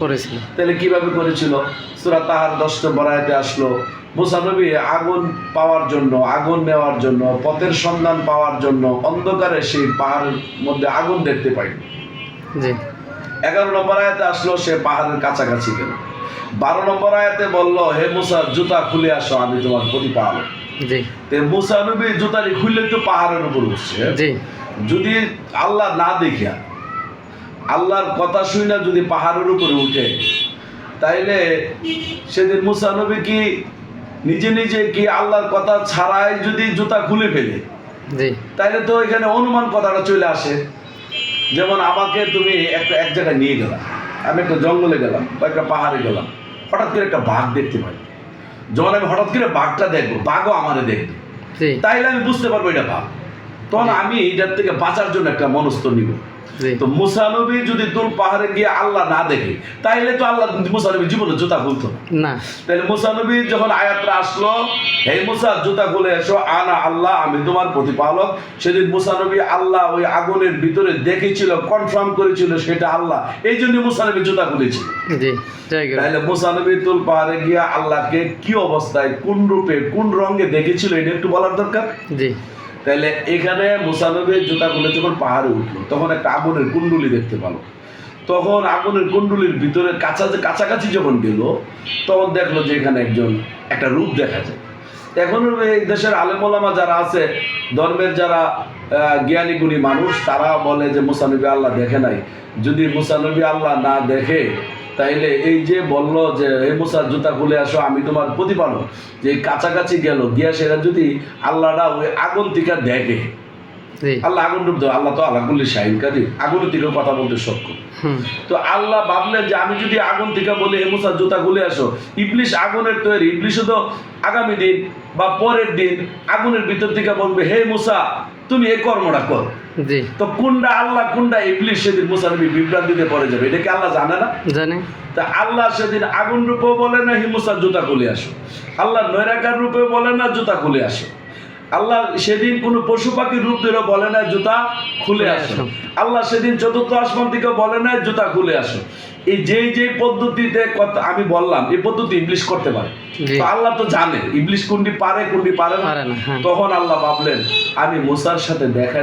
করেছিল। তাহলে কীভাবে করেছিল? সুরা তাহার দশ নম্বর আয়াতে আসলো। মুসা নবী আগুন পাওয়ার জন্য আগুন নেওয়ার জন্য পথের সন্ধান পাওয়ার জন্য অন্ধকারে সেই পাহাড়ের মধ্যে আগুন দেখতে পাইনি জি। এগারো নম্বর আয়াতে আসলো সে পাহাড়ের কাছাকাছি গেল। বারো নম্বর আয়াতে বলল হে মুসা জুতা খুলে আসো আমি তোমার প্রতিপালক। জি। তে মুসা নবী জুতারি খুললে তো পাহাড়ের উপর উঠছে। জি। যদি আল্লাহ না দেখিয়া আল্লাহর কথা শুই না যদি পাহাড়ের উপরে উঠে? তাইলে সেদিন মুসা নবী কি নিজে নিজে কি আল্লাহর কথা ছাড়াই যদি জুতা খুলে ফেলে? তাইলে তো এখানে অনুমান কথাটা চলে আসে। যেমন আমাকে তুমি একটা এক জায়গায় নিয়ে গেলাম আমি একটা জঙ্গলে গেলাম বা একটা পাহাড়ে গেলাম। হঠাৎ করে একটা বাঘ দেখতে পাই। যখন আমি হঠাৎ করে বাঘটা দেখব বাঘও আমারে দেখবে। তাইলে আমি বুঝতে পারব এটা বাঘ। তখন আমি এটার থেকে বাঁচার জন্য একটা মনস্থ নিব। তো মুসানবী যদি তুল পাহাড়ে গিয়ে আল্লাহ না দেখে তাইলে তো আল্লাহ মুসানবী জীবনে জুতা খুলতো না। তাহলে মুসানবী যখন আয়াতটা আসলো হে মুসা জুতা খুলে এসো আনা আল্লাহ আমি তোমার প্রতিপালক। সেদিন মুসানবী আল্লাহ ওই আগুনের ভিতরে দেখেছিল কনফার্ম করেছিল সেটা আল্লাহ। এই জন্য মুসানবী জুতা খুলেছিল। তাহলে মুসানবী তুল পাহাড়ে গিয়ে আল্লাহকে কি অবস্থায় কোন রূপে কোন রঙে দেখেছিল এটা একটু বলার দরকার? জি। তাহলে এখানে মুসানবীর জুতা খুলে যখন পাহাড়ে উঠল, তখন একটা আগুনের কুণ্ডুলি দেখতে পেল। তখন আগুনের কুণ্ডুলির ভিতরে কাছা কাছাকাছি যখন গেল, তখন দেখল যে এখানে একজন, একটা রূপ দেখা যায়। এখন এই দেশের আলেমোলামা যারা আছে, ধর্মের যারা জ্ঞানী গুণী মানুষ, তারা বলে যে মুসানবী আল্লাহ দেখে নাই। যদি মুসানবী আল্লাহ না দেখে তাইলে এই যে বলল যে এই মুসার জুতা খুলে আসো আমি তোমার প্রতিপালক। যে কাছাকাছি গেল গিয়া সেটা যদি আল্লাহরা ওই আগুন টিকা দেখে আল্লাহ আগুন রূপ দেয় আল্লাহ তো আল্লাহ করলে শাহিন কাদির। আগুন থেকে কথা বলতে সক্ষম। তো আল্লাহ ভাবলেন যে আমি যদি আগুন থেকে বলি হে মুসা জুতা খুলে আসো। ইবলিশ আগুনের তৈরি ইবলিশও তো আগামী দিন বা পরের দিন আগুনের ভিতর থেকে বলবে হে মুসা তুমি এই কর্মটা কর। জি। তো কোনটা আল্লাহ কোনটা ইবলিশ সেদিন মুসা নবী বিভ্রান্তিতে পড়ে যাবে। এটা কি আল্লাহ জানে না? জানে। তা আল্লাহ সেদিন আগুন রূপেও বলে না হিমুসার জুতা খুলে আসো। আল্লাহ নৈরাকার রূপেও বলে না জুতা খুলে আসো। আল্লাহ সেদিন কোনো পশু পাখির রূপ ধরে বলে না জুতা খুলে আসো। আল্লাহ সেদিন চতুর্থ আসমান থেকে বলে না জুতা খুলে আসো। এই যে যে পদ্ধতিতে কথা আমি বললাম এই পদ্ধতি ইংলিশ করতে পারে। তো আল্লাহ তো জানে ইংলিশ কোনটি পারে কোনটি পারে না। পারে না, হ্যাঁ। তখন আল্লাহ ভাবলেন আমি মুসার সাথে দেখা